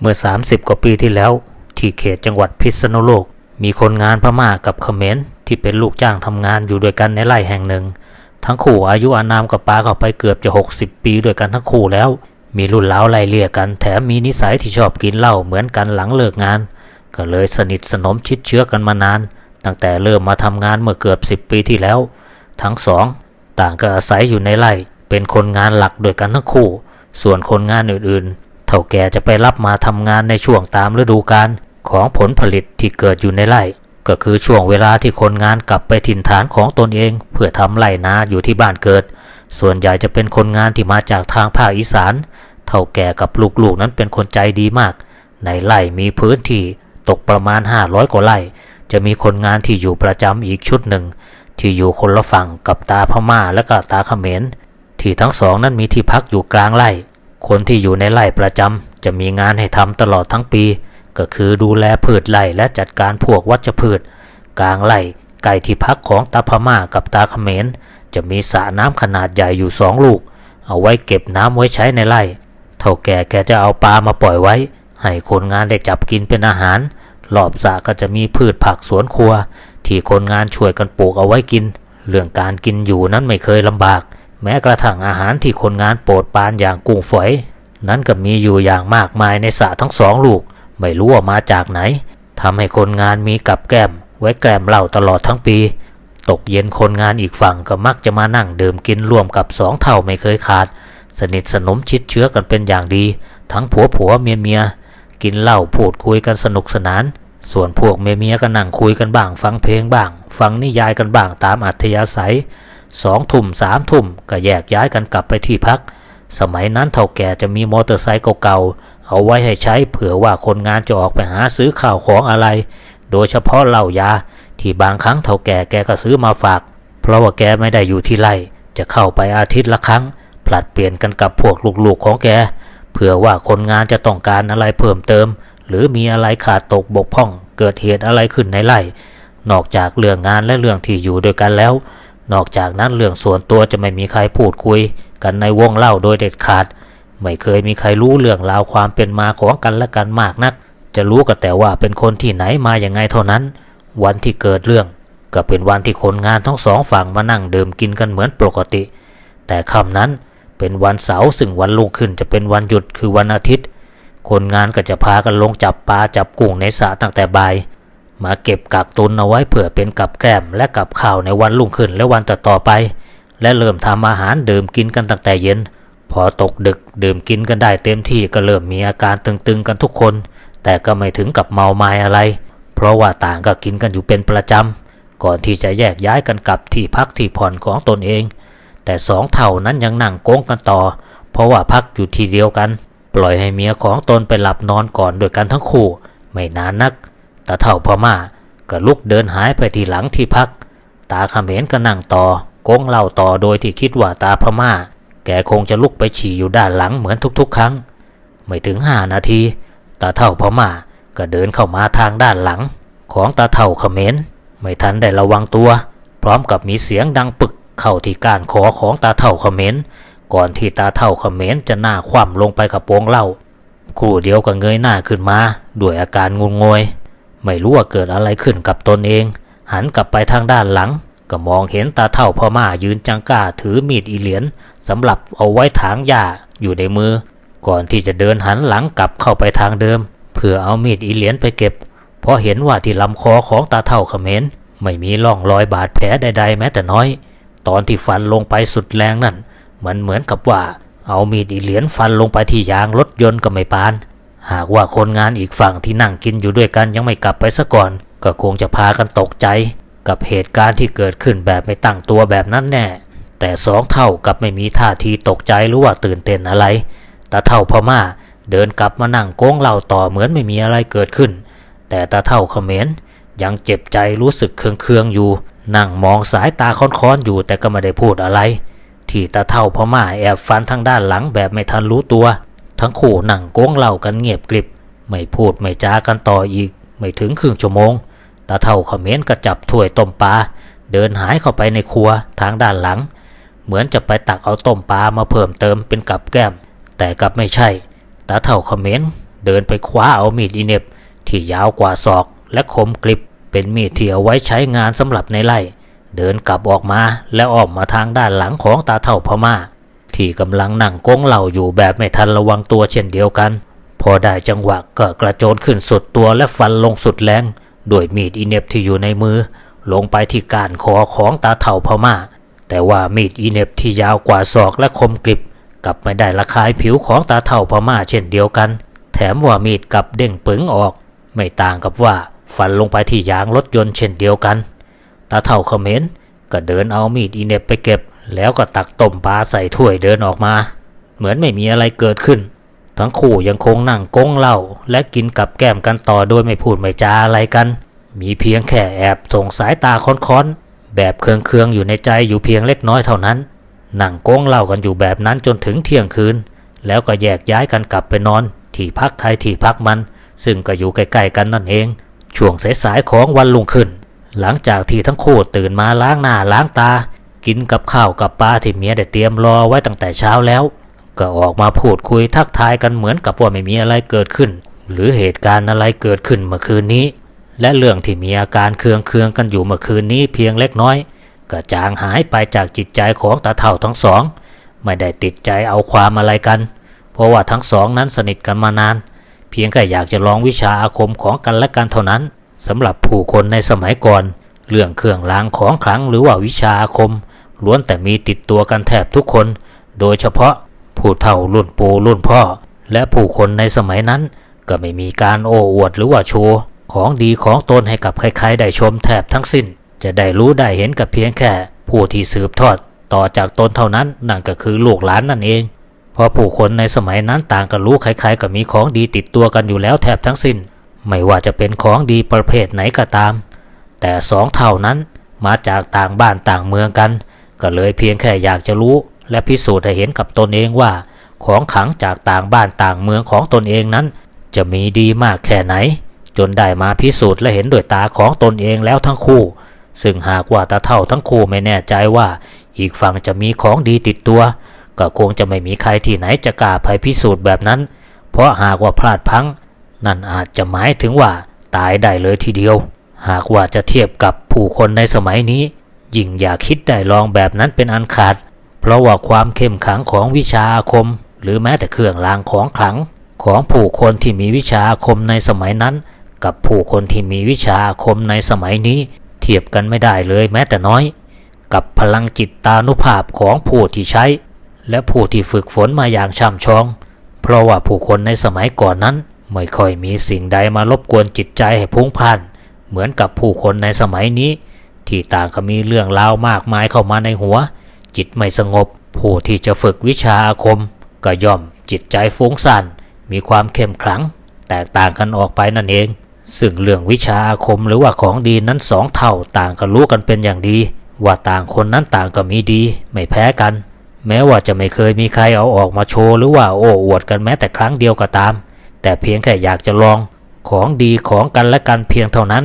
เมื่อ 30 กว่าปีที่แล้ว ที่เขตจังหวัดพิษณุโลก มีคนงานพม่ากับเขมรที่เป็นลูกจ้างทำงานอยู่ด้วยกันในไร่แห่งหนึ่ง ทั้งคู่อายุอานามกับปาเข้าไปเกือบจะ 60 ปีด้วยกันทั้งคู่แล้ว มีรุ่นเล้าไล่เลี่ยกันแถมมีนิสัยที่ชอบกินเหล้าเหมือนกันหลังเลิกงาน ก็เลยสนิทสนมชิดเชื้อกันมานาน ตั้งแต่เริ่มมาทำงานเมื่อเกือบ 10 ปีที่แล้ว ทั้งสองต่างก็อาศัยอยู่ในไร่เป็นคนงานหลักด้วยกันทั้งคู่ ส่วนคนงานอื่นๆ เท่าแก่จะไปรับมาทำงานในช่วงตามฤดูกาลของผลผลิตที่เกิดอยู่ในไร่ ก็คือช่วงเวลาที่คนงานกลับไปถิ่นฐานของตนเอง เพื่อทำไร่นาอยู่ที่บ้านเกิด ส่วนใหญ่จะเป็นคนงานที่มาจากทางภาคอีสาน เท่าแก่กับลูกๆนั้นเป็นคนใจดีมาก ในไร่มีพื้นที่ตกประมาณ 500 กว่าไร่ จะมีคนงานที่อยู่ประจำอีกชุดหนึ่ง ที่อยู่คนละฝั่งกับตาพม่าและก็ตาเขมรที่ทั้งสองนั้นมีที่พักอยู่กลางไร่ คนที่อยู่ในไร่ประจำจะมีงานให้ทำตลอดทั้งปี ก็คือดูแลพืชไร่และจัดการพวกวัชพืช กลางไร่ไก่ที่พักของตาพม่ากับตาเขมรจะมีสระน้ำขนาดใหญ่อยู่สองลูก เอาไว้เก็บน้ำไว้ใช้ในไร่ เท่าแก่แกจะเอาปลามาปล่อยไว้ ให้คนงานได้จับกินเป็นอาหารรอบสระก็จะมีพืชผักสวนครัว ที่คนงานช่วยกันปลูกเอาไว้กิน เรื่องการกินอยู่นั้นไม่เคยลำบาก แม้กระทั่งอาหารที่คนงานโปรดปานอย่างกุ้งฝอย นั้นก็มีอยู่อย่างมากมายในสระทั้งสองลูก ไม่รู้ว่ามาจากไหนทำให้คนงานมีกับแก้ม ไว้แกล้มเหล้าตลอดทั้งปี ตกเย็นคนงานอีกฝั่งก็มักจะมานั่งดื่มกินร่วมกับสองเท่าไม่เคยขาด สนิทสนมชิดเชื้อกันเป็นอย่างดี ทั้งผัวผัวเมียเมียกินเหล้าพูดคุยกันสนุกสนาน ส่วนพวกเมียเมียก็นั่งคุยกันบ้าง ฟังเพลงบ้าง ฟังนิยายกันบ้างตามอัธยาศัย สองทุ่มสามทุ่มก็แยกย้ายกันกลับไปที่พัก สมัยนั้นเท่าแก่จะมีมอเตอร์ไซค์เก่าๆ เอาไว้ให้ใช้เผื่อว่าคนงานจะออกไปหาซื้อข้าวของอะไร โดยเฉพาะเหล้ายาที่บางครั้งเท่าแก่แกก็ซื้อมาฝาก เพราะว่าแกไม่ได้อยู่ที่ไร่ จะเข้าไปอาทิตย์ละครั้ง ผลัดเปลี่ยนกันกับพวกลูกๆของแกเผื่อว่าคนงานจะต้องการอะไรเพิ่มเติม หรือมีอะไรขาดตกบกพร่อง เกิดเหตุอะไรขึ้นในไร่ นอกจากเรื่องงานและเรื่องที่อยู่ด้วยกันแล้ว นอกจากนั้นเรื่องส่วนตัวจะไม่มีใครพูดคุย กันในวงเล่าโดยเด็ดขาด ไม่เคยมีใครรู้เรื่องราวความเป็นมาของกันและกันมากนัก จะรู้ก็แต่ว่าเป็นคนที่ไหนมาอย่างไงเท่านั้น วันที่เกิดเรื่อง ก็เป็นวันที่คนงานทั้งสองฝั่งมานั่งดื่มกินกันเหมือนปกติ แต่ค่ำนั้นเป็นวันเสาร์ซึ่งวันรุ่งขึ้นจะเป็นวันหยุดคือวันอาทิตย์ คนงานก็จะพากันลงจับปลาจับกุ้งในสระตั้งแต่บ่าย มาเก็บกักตุนเอาไว้เผื่อเป็นกับแกล้มและกับข้าวในวันรุ่งขึ้นและวันต่อๆไป และเริ่มทำอาหารดื่มกินกันตั้งแต่เย็น พอตกดึกดื่มกินกันได้เต็มที่ก็เริ่มมีอาการตึงๆกันทุกคน แต่ก็ไม่ถึงกับเมาไม้อะไร เพราะว่าต่างก็กินกันอยู่เป็นประจำก่อนที่จะแยกย้ายกันกลับที่พักที่ผ่อนของตนเอง แต่สองเท่านั้นยังนั่งโก้งกันต่อ เพราะว่าพักอยู่ที่เดียวกัน ปล่อยให้เมียของตนไปหลับนอนก่อนด้วยกันทั้งคู่ ไม่นานนัก ตาเท่าพม่าก็ลุกเดินหายไปที่หลังที่พัก ตาเขมรก็นั่งต่อโกงเล่าต่อโดยที่คิดว่าตาพม่า แกคงจะลุกไปฉี่อยู่ด้านหลังเหมือนทุกๆ ครั้ง ไม่ถึงห้านาที ตาเท่าพม่าก็เดินเข้ามาทางด้านหลัง ของตาเท่าเขมรไม่ทันได้ระวังตัว พร้อมกับมีเสียงดังปึกเข้าที่ก้านคอของตาเท่าเขมรก่อนที่ตาเท่าเขมรจะหน้าคว่ำลงไปกับโปงเล้าครู่เดียวก็เงยหน้าขึ้นมาด้วยอาการงุนงวย ไม่รู้ว่าเกิดอะไรขึ้นกับตนเอง หันกลับไปทางด้านหลัง ก็มองเห็นตาเท่าพ่อมายืนจังก้าถือมีดอีเหรียญสำหรับเอาไว้ถางหญ้าอยู่ในมือ ก่อนที่จะเดินหันหลังกลับเข้าไปทางเดิม เพื่อเอามีดอีเหรียญไปเก็บ เพราะเห็นว่าที่ลำคอของตาเท่าเขมรไม่มีร่องรอยบาดแผลใดๆ แม้แต่น้อย ตอนที่ฟันลงไปสุดแรงนั่นมันเหมือนกับว่า เอามีดอีเหรียญฟันลงไปที่ยางรถยนต์ก็ไม่ปาน หากว่าคนงานอีกฝั่งที่นั่งกินอยู่ด้วยกันยังไม่กลับไปซะก่อน ก็คงจะพากันตกใจ กับเหตุการณ์ที่เกิดขึ้นแบบไม่ตั้งตัวแบบนั้นแน่ แต่สองเท่ากับไม่มีท่าทีตกใจหรือว่าตื่นเต้นอะไรตาเท่าพม่าเดินกลับมานั่งโก้งเล่าต่อเหมือนไม่มีอะไรเกิดขึ้น แต่ตาเท่าเขมรยังเจ็บใจรู้สึกเคืองๆอยู่ นั่งมองสายตาค้อนๆอยู่แต่ก็ไม่ได้พูดอะไร ที่ตาเท่าพม่าแอบฟันทางด้านหลังแบบไม่ทันรู้ตัว ทั้งคู่นั่งโก้งเหล่ากันเงียบกริบ ไม่พูดไม่จากันต่ออีก ไม่ถึงครึ่งชั่วโมง ตาเท่าเขมรก็จับถ้วยต้มปลาเดินหายเข้าไปในครัวทางด้านหลัง เหมือนจะไปตักเอาต้มปลามาเพิ่มเติมเป็นกับแก้ม แต่กลับไม่ใช่ ตาเท่าเขมรเดินไปคว้าเอามีดอิเนบที่ยาวกว่าศอกและคมกริบ เป็นมีดที่เอาไว้ใช้งานสำหรับในไร่ เดินกลับออกมาและอ้อมมาทางด้านหลังของตาเท่าพม่า ที่กำลังนั่งก้งเหล่าอยู่แบบไม่ทันระวังตัวเช่นเดียวกัน พอได้จังหวะก็กระโจนขึ้นสุดตัวและฟันลงสุดแรงด้วยมีดอิเนบที่อยู่ในมือ ลงไปที่กานคอของตาเท่าพม่า แต่ว่ามีดอิเนบที่ยาวกว่าศอกและคมกริบกลับไม่ได้ระคายผิวของตาเท่าพม่าเช่นเดียวกัน แถมว่ามีดกลับเด้งปึงออก ไม่ต่างกับว่าฟันลงไปที่ยางรถยนต์เช่นเดียวกัน ตาเท่าเขมรก็เดินเอามีดอิเนบไปเก็บ แล้วก็ตักต้มปลาใส่ถ้วยเดินออกมา เหมือนไม่มีอะไรเกิดขึ้น ทั้งคู่ยังคงนั่งก้งเหล้าและกินกับแก้มกันต่อโดยไม่พูดไม่จาอะไรกัน มีเพียงแค่แอบส่งสายตาค้อนๆ แบบเคืองๆอยู่ในใจอยู่เพียงเล็กน้อยเท่านั้น นั่งก้งเหล้ากันอยู่แบบนั้นจนถึงเที่ยงคืน แล้วก็แยกย้ายกันกลับไปนอน ที่พักใครที่พักมัน ซึ่งก็อยู่ใกล้ๆกันนั่นเอง ช่วงสายๆของวันรุ่งขึ้น หลังจากที่ทั้งคู่ตื่นมาล้างหน้าล้างตา กินกับข้าวกับปลาที่เมียได้เตรียมรอไว้ตั้งแต่เช้าแล้ว ก็ออกมาพูดคุยทักทายกันเหมือนกับว่าไม่มีอะไรเกิดขึ้น หรือเหตุการณ์อะไรเกิดขึ้นเมื่อคืนนี้ และเรื่องที่มีอาการเคืองเคืองกันอยู่เมื่อคืนนี้เพียงเล็กน้อยก็จางหายไปจากจิตใจของตาเท่าทั้งสอง ไม่ได้ติดใจเอาความอะไรกัน เพราะว่าทั้งสองนั้นสนิทกันมานาน เพียงแค่อยากจะลองวิชาอาคมของกันและกันเท่านั้นสำหรับผู้คนในสมัยก่อน เรื่องเครื่องรางของขลังหรือว่าวิชาอาคม ล้วนแต่มีติดตัวกันแทบทุกคน โดยเฉพาะผู้เฒ่ารุ่นปู่รุ่นพ่อ และผู้คนในสมัยนั้น ก็ไม่มีการโอ้อวดหรือว่าโชว์ของดีของตนให้กับใครๆได้ชมแทบทั้งสิ้น จะได้รู้ได้เห็นกับเพียงแค่ ผู้ที่สืบทอด ต่อจากตนเท่านั้นนั่นก็คือลูกหลานนั่นเองเพราะผู้คนในสมัยนั้นต่างก็รู้ใครๆก็มีของดีติดตัวกันอยู่แล้วแทบทั้งสิ้น ไม่ว่าจะเป็นของดีประเภทไหนก็ตาม แต่สองเท่านั้นมาจากต่างบ้านต่างเมืองกัน ก็เลยเพียงแค่อยากจะรู้และพิสูจน์ให้เห็นกับตนเองว่า ของขังจากต่างบ้านต่างเมืองของตนเองนั้น จะมีดีมากแค่ไหน จนได้มาพิสูจน์และเห็นด้วยตาของตนเองแล้วทั้งคู่ ซึ่งหากว่าตาเท่าทั้งคู่ไม่แน่ใจว่า อีกฝั่งจะมีของดีติดตัว ก็คงจะไม่มีใครที่ไหนจะกล้าไปพิสูจน์แบบนั้น เพราะหากว่าพลาดพัง นั่นอาจจะหมายถึงว่าตายได้เลยทีเดียว หากว่าจะเทียบกับผู้คนในสมัยนี้ ยิ่งอยากคิดได้ลองแบบนั้นเป็นอันขาด เพราะว่าความเข้มขังของวิชาอาคม หรือแม้แต่เครื่องรางของขลัง ของผู้คนที่มีวิชาอาคมในสมัยนั้น กับผู้คนที่มีวิชาอาคมในสมัยนี้ เทียบกันไม่ได้เลยแม้แต่น้อย กับพลังจิตตานุภาพของผู้ที่ใช้ และผู้ที่ฝึกฝนมาอย่างช่ำชอง เพราะว่าผู้คนในสมัยก่อนนั้น ไม่ค่อยมีสิ่งใดมารบกวนจิตใจให้พุ่งพล่านเหมือนกับผู้คนในสมัยนี้ ที่ต่างก็มีเรื่องราวมากมายเข้ามาในหัว จิตไม่สงบ ผู้ที่จะฝึกวิชาอาคม ก็ย่อมจิตใจฟุ้งซ่านมีความเข้มขลัง แตกต่างกันออกไปนั่นเอง ซึ่งเรื่องวิชาอาคมหรือว่าของดีนั้นสองเท่าต่างก็รู้กันเป็นอย่างดี ว่าต่างคนนั้นต่างก็มีดี ไม่แพ้กัน แม้ว่าจะไม่เคยมีใครเอาออกมาโชว์หรือว่าโอ้อวดกันแม้แต่ครั้งเดียวก็ตาม แต่เพียงแค่อยากจะลองของดีของกันและกันเพียงเท่านั้น